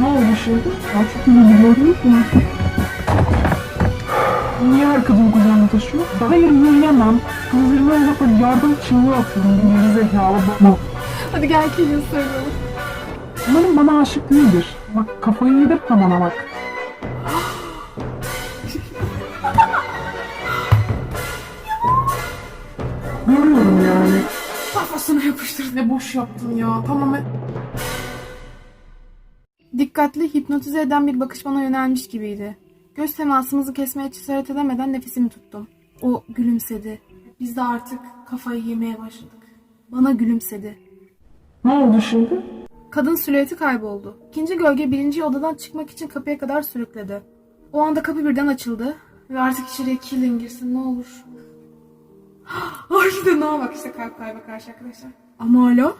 Ne oldu şimdi? Çok üzüldü gördünüz mü? Niye kadın kucağına taşıyor? Hayır yürüyemem. Kızlarıma uzakta yardım çığlığı atıyorum. Geri zekalı bakma. Hadi gel Kilin sarılalım. Umarım bana aşık değildir. Bak kafayı yedirtme bana bak. Görüyorum yani. Kafasına yapıştır. Ne boş yaptın ya. Tamam Dikkatli, hipnotize eden bir bakış bana yönelmiş gibiydi. Göz temasımızı kesmeye cesaret edemeden nefesimi tuttum. O gülümsedi. Biz de artık kafayı yemeye başladık. Bana gülümsedi. Ne oldu şimdi? Kadın silüeti kayboldu. İkinci gölge birinci odadan çıkmak için kapıya kadar sürükledi. O anda kapı birden açıldı. Ve artık içeriye Killing girsin ne olur. Harbiden ha bak işte kalp kalbe karşı arkadaşlar. Ama hala.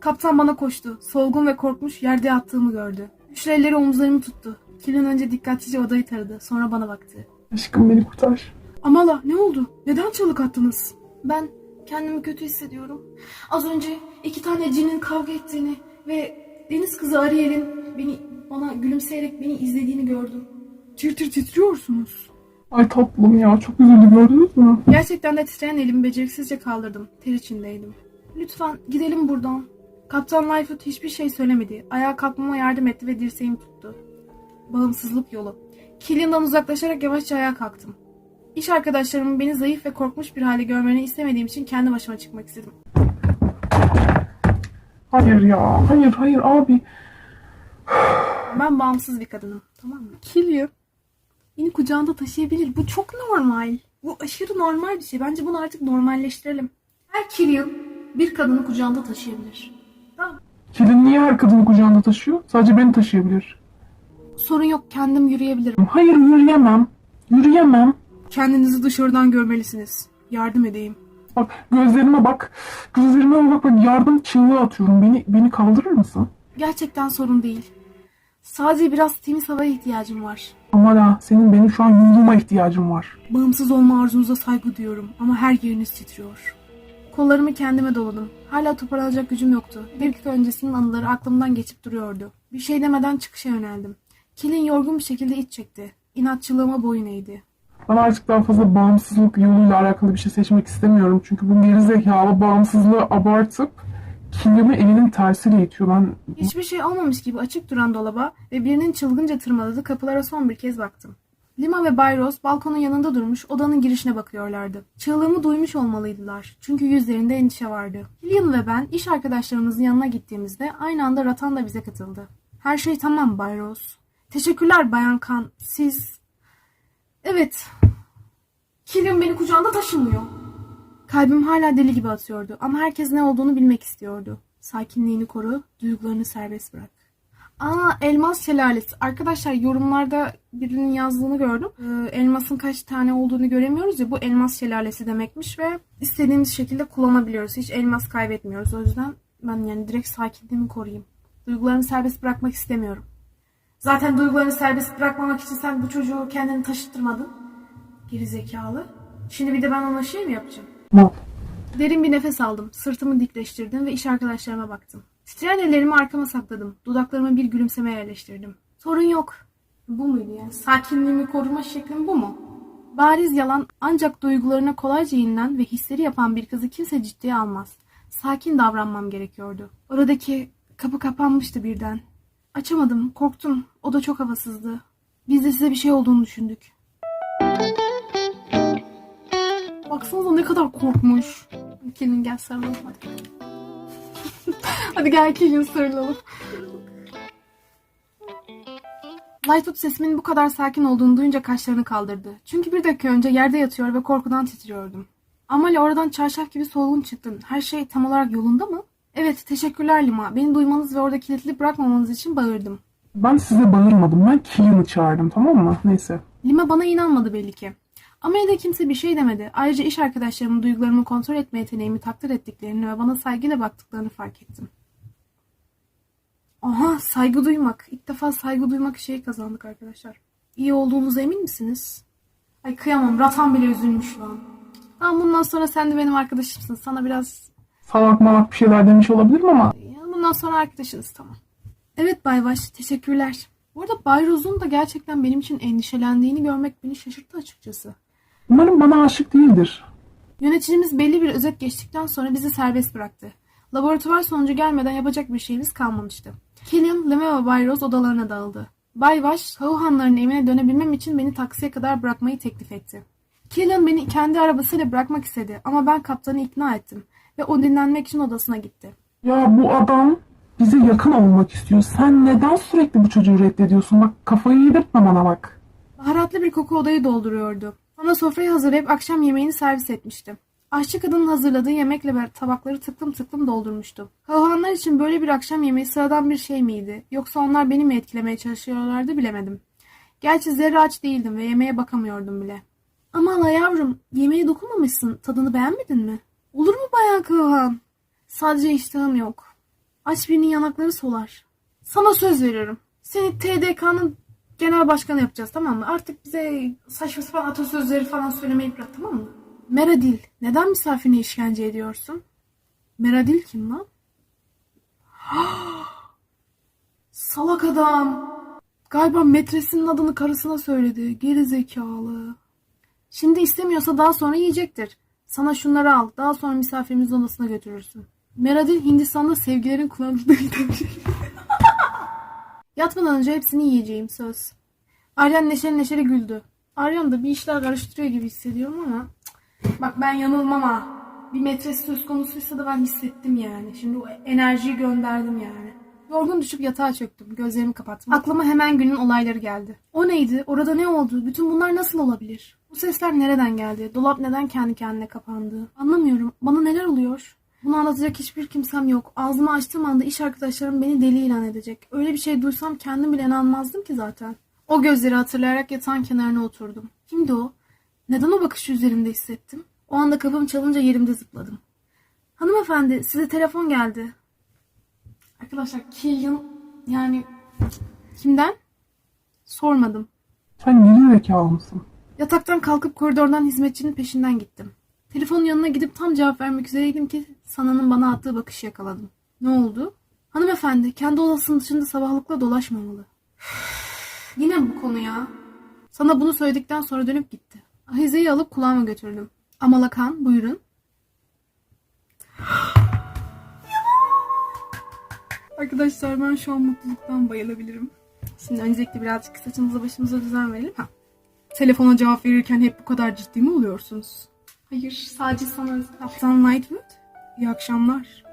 Kaptan bana koştu. Solgun ve korkmuş yerde yattığımı gördü. Güçlü elleri omuzlarımı tuttu. Killing önce dikkatlice odayı taradı. Sonra bana baktı. Aşkım beni kurtar. Amala ne oldu? Neden çığlık attınız? Ben kendimi kötü hissediyorum. Az önce iki tane cinin kavga ettiğini ve deniz kızı Ariel'in beni bana gülümseyerek beni izlediğini gördüm. Tir tir titriyorsunuz. Ay tatlım ya çok üzüldü gördünüz mü? Gerçekten de titreyen elimi beceriksizce kaldırdım. Ter içindeydim. Lütfen gidelim buradan. Kaptan Lightfoot hiçbir şey söylemedi. Ayağa kalkmama yardım etti ve dirseğimi tuttu. Bağımsızlık yolu. Killian'dan uzaklaşarak yavaşça ayağa kalktım. İş arkadaşlarımın beni zayıf ve korkmuş bir hale görmelerini istemediğim için kendi başıma çıkmak istedim. Hayır ya hayır hayır abi. Ben bağımsız bir kadınım. Tamam mı? Killian beni kucağında taşıyabilir. Bu çok normal. Bu aşırı normal bir şey. Bence bunu artık normalleştirelim. Her Killian bir kadını kucağında taşıyabilir. Kilin niye her kadını kucağında taşıyor? Sadece beni taşıyabilir. Sorun yok. Kendim yürüyebilirim. Hayır yürüyemem. Yürüyemem. Kendinizi dışarıdan görmelisiniz. Yardım edeyim. Bak gözlerime bak. Gözlerime bak bak yardım çığlığı atıyorum. Beni beni kaldırır mısın? Gerçekten sorun değil. Sadece biraz temiz havaya ihtiyacım var. Ama la senin benim şu an yumruğuma ihtiyacım var. Bağımsız olma arzunuza saygı duyuyorum ama her yeriniz titriyor. Kollarımı kendime doladım. Hala toparlanacak gücüm yoktu. Bir dakika öncesinin anıları aklımdan geçip duruyordu. Bir şey demeden çıkışa yöneldim. Kilin yorgun bir şekilde iç çekti. İnatçılığıma boyun eğdi. Ben artık daha fazla bağımsızlık yoluyla alakalı bir şey seçmek istemiyorum. Çünkü bu gerizekalı bağımsızlığı abartıp kilimi elinin tersiyle itiyor. Ben Hiçbir şey olmamış gibi açık duran dolaba ve birinin çılgınca tırmaladığı kapılara son bir kez baktım. Lima ve Bay Rose balkonun yanında durmuş odanın girişine bakıyorlardı. Çığlığımı duymuş olmalıydılar. Çünkü yüzlerinde endişe vardı. Lilian ve ben iş arkadaşlarımızın yanına gittiğimizde aynı anda Ratan da bize katıldı. Her şey tamam Bay Rose. Teşekkürler Bayan Kan. Siz... Evet. Killian beni kucağında taşımıyor. Kalbim hala deli gibi atıyordu ama herkes ne olduğunu bilmek istiyordu. Sakinliğini koru, duygularını serbest bırak. Aa elmas şelalesi. Arkadaşlar yorumlarda birinin yazdığını gördüm. Ee, elmasın kaç tane olduğunu göremiyoruz ya bu elmas şelalesi demekmiş ve istediğimiz şekilde kullanabiliyoruz. Hiç elmas kaybetmiyoruz. O yüzden ben yani direkt sakinliğimi koruyayım. Duygularını serbest bırakmak istemiyorum. Zaten duygularını serbest bırakmamak için sen bu çocuğu kendini taşıttırmadın. Geri zekalı. Şimdi bir de ben ona şey mi yapacağım? Derin bir nefes aldım. Sırtımı dikleştirdim ve iş arkadaşlarıma baktım. Titreyen ellerimi arkama sakladım. Dudaklarıma bir gülümseme yerleştirdim. Sorun yok. Bu muydu yani? Sakinliğimi koruma şeklim bu mu? Bariz yalan ancak duygularına kolayca inilen ve hisleri yapan bir kızı kimse ciddiye almaz. Sakin davranmam gerekiyordu. Oradaki kapı kapanmıştı birden. Açamadım, korktum. O da çok havasızdı. Biz de size bir şey olduğunu düşündük. Baksanıza ne kadar korkmuş. Kelin gel sarılalım hadi. Hadi gel Kelin sarılalım. Lightfoot sesimin bu kadar sakin olduğunu duyunca kaşlarını kaldırdı. Çünkü bir dakika önce yerde yatıyor ve korkudan titriyordum. Amalia oradan çarşaf gibi solgun çıktın. Her şey tam olarak yolunda mı? Evet, teşekkürler Lima. Beni duymanız ve orada kilitli bırakmamanız için bağırdım. Ben size bağırmadım. Ben Killian'ı çağırdım tamam mı? Neyse. Lima bana inanmadı belli ki. Amelia'da kimse bir şey demedi. Ayrıca iş arkadaşlarımın duygularımı kontrol etme yeteneğimi takdir ettiklerini ve bana saygıyla baktıklarını fark ettim. Aha saygı duymak. İlk defa saygı duymak şeyi kazandık arkadaşlar. İyi olduğunuza emin misiniz? Ay kıyamam. Ratan bile üzülmüş şu an. Tamam bundan sonra sen de benim arkadaşımsın. Sana biraz... Salak malak bir şeyler demiş olabilirim ama Ya, bundan sonra arkadaşınız tamam. Evet Bay Baş, teşekkürler. Bu arada Bay Rose'un da gerçekten benim için endişelendiğini görmek beni şaşırttı açıkçası. Umarım bana aşık değildir. Yöneticimiz belli bir özet geçtikten sonra bizi serbest bıraktı. Laboratuvar sonucu gelmeden yapacak bir şeyimiz kalmamıştı. Killian, Leme ve Bay Rose odalarına dağıldı. Bay Baş, Hauhanların evine dönebilmem için beni taksiye kadar bırakmayı teklif etti. Killian beni kendi arabasıyla bırakmak istedi ama ben kaptanı ikna ettim ve o dinlenmek için odasına gitti. Ya bu adam bize yakın olmak istiyor. Sen neden sürekli bu çocuğu reddediyorsun? Bak kafayı yedirtme bana bak. Baharatlı bir koku odayı dolduruyordu. Bana sofrayı hazırlayıp akşam yemeğini servis etmişti. Aşçı kadının hazırladığı yemekle tabakları tıklım tıklım doldurmuştu. Kahuanlar için böyle bir akşam yemeği sıradan bir şey miydi? Yoksa onlar beni mi etkilemeye çalışıyorlardı bilemedim. Gerçi zerre aç değildim ve yemeğe bakamıyordum bile. Ama ala yavrum, yemeğe dokunmamışsın. Tadını beğenmedin mi? Olur mu bayağı Kahuan? Sadece iştahım yok. Aç birinin yanakları solar. Sana söz veriyorum. Seni TDK'nın genel başkanı yapacağız tamam mı? Artık bize saçma sapan atasözleri falan söylemeyi bırak tamam mı? Meradil, neden misafirine işkence ediyorsun? Meradil kim lan? Salak adam. Galiba metresinin adını karısına söyledi. Geri zekalı. Şimdi istemiyorsa daha sonra yiyecektir. Sana şunları al. Daha sonra misafirimizin odasına götürürsün. Meradil Hindistan'da sevgilerin kullanıldığı Yatmadan önce hepsini yiyeceğim söz. Aryan neşeli neşeli güldü. Aryan da bir işler karıştırıyor gibi hissediyorum ama bak ben yanılmam ha. Bir metres söz konusuysa da ben hissettim yani. Şimdi o enerjiyi gönderdim yani. Yorgun düşüp yatağa çöktüm. Gözlerimi kapattım. Aklıma hemen günün olayları geldi. O neydi? Orada ne oldu? Bütün bunlar nasıl olabilir? Bu sesler nereden geldi? Dolap neden kendi kendine kapandı? Anlamıyorum. Bana neler oluyor? Bunu anlatacak hiçbir kimsem yok. Ağzımı açtığım anda iş arkadaşlarım beni deli ilan edecek. Öyle bir şey duysam kendim bile inanmazdım ki zaten. O gözleri hatırlayarak yatağın kenarına oturdum. Kimdi o? Neden o bakışı üzerimde hissettim? O anda kapım çalınca yerimde zıpladım. Hanımefendi size telefon geldi. Arkadaşlar Killian yani kimden? Sormadım. Sen geri zekalı mısın? Yataktan kalkıp koridordan hizmetçinin peşinden gittim. Telefonun yanına gidip tam cevap vermek üzereydim ki Sana'nın bana attığı bakışı yakaladım. Ne oldu? Hanımefendi kendi odasının dışında sabahlıkla dolaşmamalı. Yine bu konu ya. Sana bunu söyledikten sonra dönüp gitti. Ahize'yi alıp kulağıma götürdüm. Amalakan buyurun. Arkadaşlar ben şu an mutluluktan bayılabilirim. Şimdi öncelikle birazcık saçımıza başımıza düzen verelim. Ha. Telefona cevap verirken hep bu kadar ciddi mi oluyorsunuz? Hayır, sadece sana özel. Kaptan Lightwood, iyi akşamlar.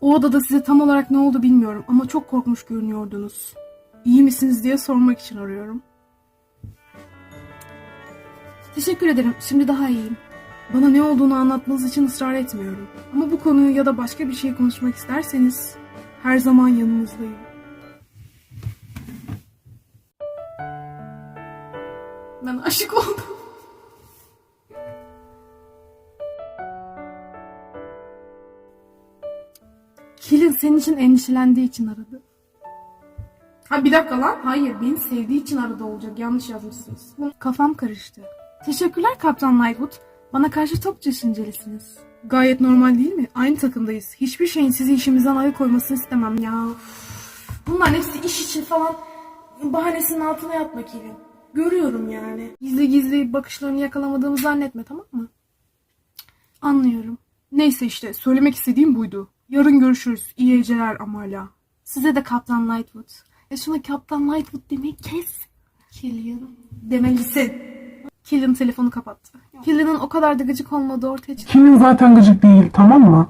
O odada size tam olarak ne oldu bilmiyorum ama çok korkmuş görünüyordunuz. İyi misiniz diye sormak için arıyorum. Teşekkür ederim, şimdi daha iyiyim. Bana ne olduğunu anlatmanız için ısrar etmiyorum. Ama bu konuyu ya da başka bir şey konuşmak isterseniz her zaman yanınızdayım. Ben aşık oldum. Kilin senin için endişelendiği için aradı. Ha bir dakika lan. Hayır beni sevdiği için aradı olacak. Yanlış yazmışsınız. Kafam karıştı. Teşekkürler Kaptan Lightwood. Bana karşı çok düşüncelisiniz. Gayet normal değil mi? Aynı takımdayız. Hiçbir şeyin sizi işimizden alıkoymasını istemem ya. Bunların hepsi iş için falan bahanesinin altına yatma Kilin. Görüyorum yani. Gizli gizli bakışlarını yakalamadığımı zannetme tamam mı? Anlıyorum. Neyse işte söylemek istediğim buydu. Yarın görüşürüz. İyi geceler Amalia. Size de Kaptan Lightwood. Ya şuna Kaptan Lightwood demeyi kes. Killian. Demelisin. Killian telefonu kapattı. Killian'ın o kadar da gıcık olmadığı ortaya çıktı. Kimin zaten gıcık değil tamam mı?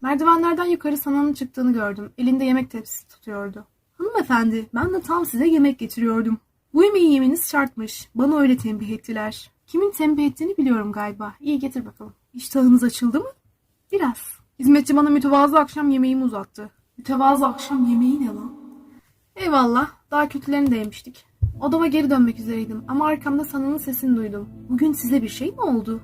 Merdivenlerden yukarı Sana'nın çıktığını gördüm. Elinde yemek tepsisi tutuyordu. Hanımefendi, ben de tam size yemek getiriyordum. Bu yemeği yemeniz şartmış. Bana öyle tembih ettiler. Kimin tembih ettiğini biliyorum galiba. İyi getir bakalım. İştahınız açıldı mı? Biraz. Hizmetçi bana mütevazı akşam yemeğimi uzattı. Mütevazı akşam yemeği ne lan? Eyvallah. Daha kötülerini de yemiştik. Odama geri dönmek üzereydim ama arkamda Sana'nın sesini duydum. Bugün size bir şey mi oldu?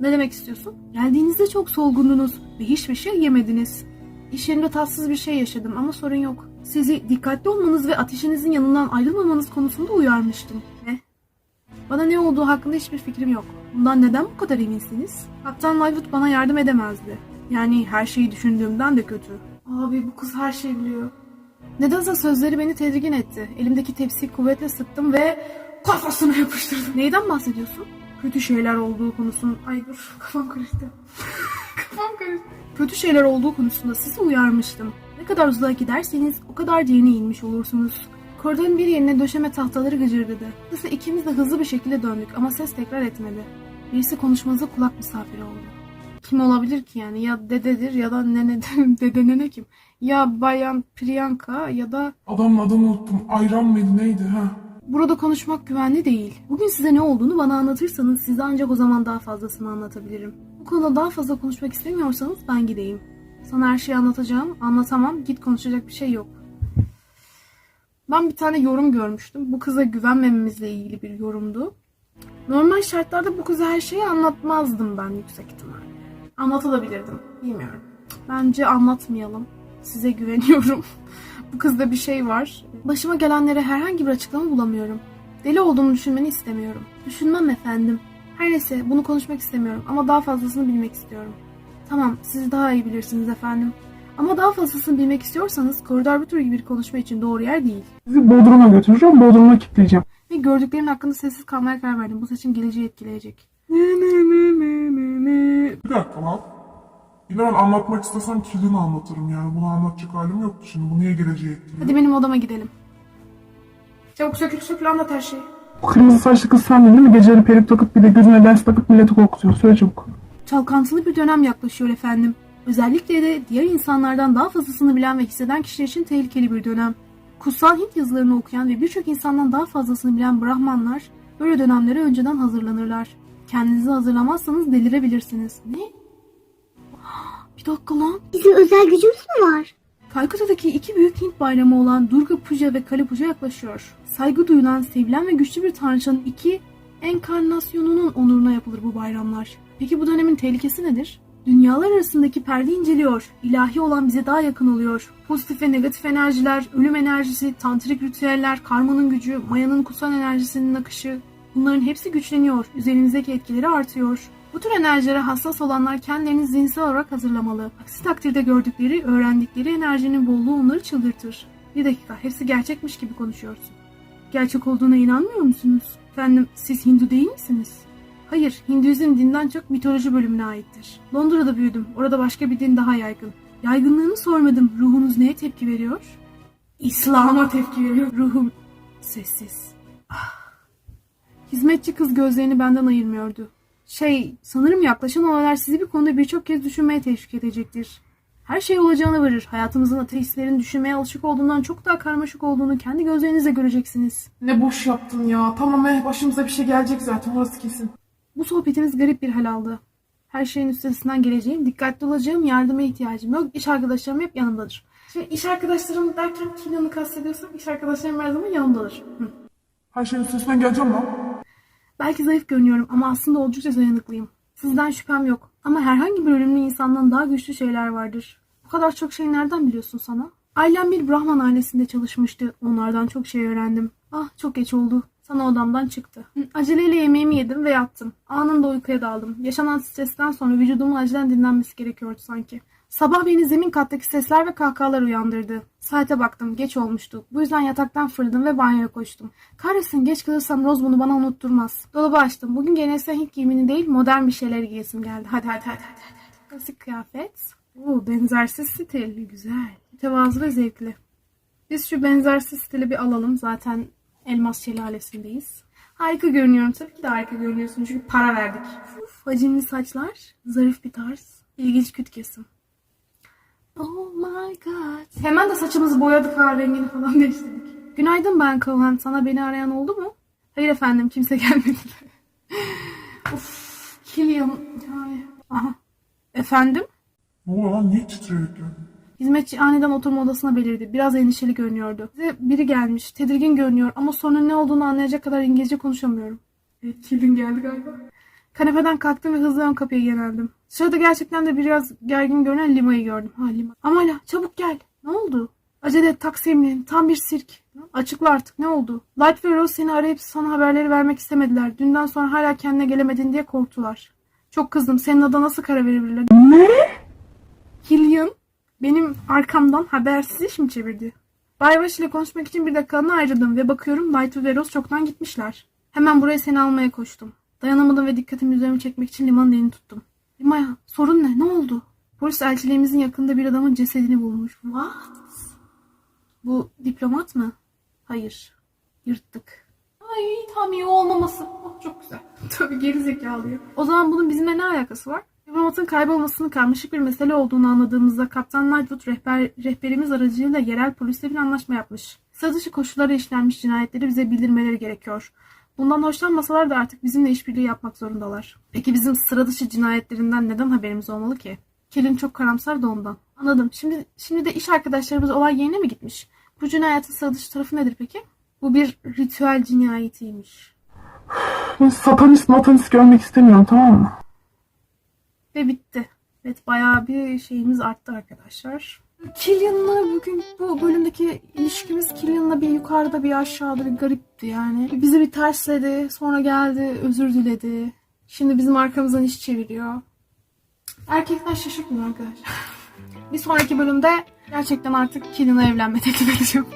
Ne demek istiyorsun? Geldiğinizde çok solgundunuz ve hiçbir şey yemediniz. İş yerinde tatsız bir şey yaşadım ama sorun yok. Sizi dikkatli olmanız ve ateşinizin yanından ayrılmamanız konusunda uyarmıştım. Ne? Bana ne olduğu hakkında hiçbir fikrim yok. Bundan neden bu kadar eminsiniz? Kaptan Lightwood bana yardım edemezdi. Yani her şeyi düşündüğümden de kötü. Abi bu kız her şeyi biliyor. Nedense sözleri beni tedirgin etti. Elimdeki tepsiyi kuvvetle sıktım ve kafasına yapıştırdım. Neyden bahsediyorsun? Kötü şeyler olduğu konusun... Ay dur kafam karıştı. kafam karıştı. Kötü şeyler olduğu konusunda sizi uyarmıştım. Ne kadar uzağa giderseniz o kadar derine inmiş olursunuz. Koridorun bir yerine döşeme tahtaları gıcırdadı. De ikimiz de hızlı bir şekilde döndük ama ses tekrar etmedi. Birisi konuşmanıza kulak misafiri oldu. Kim olabilir ki yani? Ya dededir ya da nene dede nene kim? Ya bayan Priyanka ya da Adamın adını unuttum. Ayran mıydı neydi ha? Burada konuşmak güvenli değil. Bugün size ne olduğunu bana anlatırsanız size ancak o zaman daha fazlasını anlatabilirim. Bu konuda daha fazla konuşmak istemiyorsanız ben gideyim. Sana her şeyi anlatacağım. Anlatamam. Git konuşacak bir şey yok. Ben bir tane yorum görmüştüm. Bu kıza güvenmememizle ilgili bir yorumdu. Normal şartlarda bu kıza her şeyi anlatmazdım ben yüksek ihtimalle. Anlatabilirdim. Bilmiyorum. Bence anlatmayalım. Size güveniyorum. bu kızda bir şey var. Başıma gelenlere herhangi bir açıklama bulamıyorum. Deli olduğumu düşünmeni istemiyorum. Düşünmem efendim. Her neyse bunu konuşmak istemiyorum ama daha fazlasını bilmek istiyorum. Tamam siz daha iyi bilirsiniz efendim. Ama daha fazlasını bilmek istiyorsanız koridor bir tür gibi bir konuşma için doğru yer değil. Sizi Bodrum'a götüreceğim. Bodrum'a kilitleyeceğim. Ve gördüklerim hakkında sessiz kalmaya karar verdim. Bu seçim geleceği etkileyecek. Ne ne ne ne ne ne. Bir dakika lan. Yine ben anlatmak istesem kilini anlatırım yani. Bunu anlatacak halim yoktu şimdi. Bu niye geleceği etkiliyor? Hadi benim odama gidelim. Çabuk sökül sökül anlat her şeyi. Bu kırmızı saçlı kız sendin değil mi? Geceleri perik takıp bir de gözüne lens takıp milleti korkutuyor. Söyle çabuk. Çalkantılı bir dönem yaklaşıyor efendim. Özellikle de diğer insanlardan daha fazlasını bilen ve hisseden kişiler için tehlikeli bir dönem. Kutsal Hint yazılarını okuyan ve birçok insandan daha fazlasını bilen Brahmanlar böyle dönemlere önceden hazırlanırlar. Kendinizi hazırlamazsanız delirebilirsiniz. Ne? Bir dakika lan. Bizim özel gücümüz mü var? Kalkuta'daki iki büyük Hint bayramı olan Durga Puja ve Kali Puja yaklaşıyor. Saygı duyulan, sevilen ve güçlü bir tanrıçanın iki enkarnasyonunun onuruna yapılır bu bayramlar. Peki bu dönemin tehlikesi nedir? Dünyalar arasındaki perde inceliyor. İlahi olan bize daha yakın oluyor. Pozitif ve negatif enerjiler, ölüm enerjisi, tantrik ritüeller, karmanın gücü, mayanın kutsal enerjisinin akışı bunların hepsi güçleniyor. Üzerimizdeki etkileri artıyor. Bu tür enerjilere hassas olanlar kendilerini zihinsel olarak hazırlamalı. Aksi takdirde gördükleri, öğrendikleri enerjinin bolluğu onları çıldırtır. Bir dakika, hepsi gerçekmiş gibi konuşuyorsun. Gerçek olduğuna inanmıyor musunuz? Efendim, siz Hindu değil misiniz? Hayır, Hinduizm dinden çok mitoloji bölümüne aittir. Londra'da büyüdüm. Orada başka bir din daha yaygın. Yaygınlığını sormadım. Ruhunuz neye tepki veriyor? İslam'a tepki veriyor. Ruhum sessiz. Ah. Hizmetçi kız gözlerini benden ayırmıyordu. Şey, sanırım yaklaşan olaylar sizi bir konuda birçok kez düşünmeye teşvik edecektir. Her şey olacağına varır. Hayatımızın ateistlerin düşünmeye alışık olduğundan çok daha karmaşık olduğunu kendi gözlerinizle göreceksiniz. Ne boş yaptın ya. Tamam eh başımıza bir şey gelecek zaten orası kesin. Bu sohbetimiz garip bir hal aldı. Her şeyin üstesinden geleceğim, dikkatli olacağım, yardıma ihtiyacım yok. İş arkadaşlarım hep yanımdadır. Şimdi iş arkadaşlarım derken Kinan'ı kastediyorsam iş arkadaşlarım her zaman yanımdadır. Hı. Her şeyin üstesinden geleceğim lan. Belki zayıf görünüyorum ama aslında oldukça dayanıklıyım. Sizden şüphem yok. Ama herhangi bir ölümlü insandan daha güçlü şeyler vardır. Bu kadar çok şey nereden biliyorsun sana? Ailem bir Brahman ailesinde çalışmıştı. Onlardan çok şey öğrendim. Ah çok geç oldu. Sana odamdan çıktı. Aceleyle yemeğimi yedim ve yattım. Anında uykuya daldım. Yaşanan stresten sonra vücudumun acilen dinlenmesi gerekiyordu sanki. Sabah beni zemin kattaki sesler ve kahkahalar uyandırdı. Saate baktım. Geç olmuştu. Bu yüzden yataktan fırladım ve banyoya koştum. Kahretsin geç kalırsam Rose bunu bana unutturmaz. Dolabı açtım. Bugün geleneksel Hint giyimini değil modern bir şeyler giyesim geldi. Hadi hadi hadi hadi. hadi. Klasik kıyafet. Oo, benzersiz stil. Güzel. Tevazu ve zevkli. Biz şu benzersiz stili bir alalım. Zaten Elmas Şelalesi'ndeyiz. Harika görünüyorum. Tabii ki de harika görünüyorsun. Çünkü para verdik. Uf, hacimli saçlar. Zarif bir tarz. İlginç küt kesim. Oh my god. Hemen de saçımızı boyadık ha rengini falan değiştirdik. Günaydın ben Kavan. Sana beni arayan oldu mu? Hayır efendim kimse gelmedi. of Killian. Yani. Aha. Efendim? Ne? Niye titreyerek geldin? Hizmetçi aniden oturma odasına belirdi. Biraz endişeli görünüyordu. Bize biri gelmiş. Tedirgin görünüyor ama sonra ne olduğunu anlayacak kadar İngilizce konuşamıyorum. Evet, Kilin geldi galiba. Kanepeden kalktım ve hızlı ön kapıya yöneldim. Sırada gerçekten de biraz gergin görünen Lima'yı gördüm. Ha Lima. Amala çabuk gel. Ne oldu? Acele et taksimli. Tam bir sirk. Açıkla artık ne oldu? Light ve Rose seni arayıp sana haberleri vermek istemediler. Dünden sonra hala kendine gelemedin diye korktular. Çok kızdım. Senin adına nasıl karar verebilirler? Ne? Killian benim arkamdan habersiz iş mi çevirdi? Baybaş ile konuşmak için bir dakikalığına ayrıldım ve bakıyorum Baytu ve Rose çoktan gitmişler. Hemen buraya seni almaya koştum. Dayanamadım ve dikkatimi üzerime çekmek için Lima'nın elini tuttum. Lima'ya sorun ne? Ne oldu? Polis elçiliğimizin yakında bir adamın cesedini bulmuş. What? Bu diplomat mı? Hayır. Yırttık. Ay tam iyi olmaması. Oh, çok güzel. Tabii geri zekalı ya. O zaman bunun bizimle ne alakası var? Diplomatın kaybolmasının karmaşık bir mesele olduğunu anladığımızda Kaptan Lightwood rehber, rehberimiz aracılığıyla yerel polisle bir anlaşma yapmış. Sıra dışı koşullara işlenmiş cinayetleri bize bildirmeleri gerekiyor. Bundan hoşlanmasalar da artık bizimle işbirliği yapmak zorundalar. Peki bizim sıra dışı cinayetlerinden neden haberimiz olmalı ki? Kelin çok karamsar da ondan. Anladım. Şimdi şimdi de iş arkadaşlarımız olay yerine mi gitmiş? Bu cinayetin sıra dışı tarafı nedir peki? Bu bir ritüel cinayetiymiş. Ben satanist matanist görmek istemiyorum tamam mı? Ve bitti. Evet bayağı bir şeyimiz arttı arkadaşlar. Killian'la bugün bu bölümdeki ilişkimiz Killian'la bir yukarıda bir aşağıda bir garipti yani. Bizi bir tersledi sonra geldi özür diledi. Şimdi bizim arkamızdan iş çeviriyor. Erkekler şaşırtmıyor arkadaşlar. bir sonraki bölümde gerçekten artık Killian'a evlenme teklif edeceğim.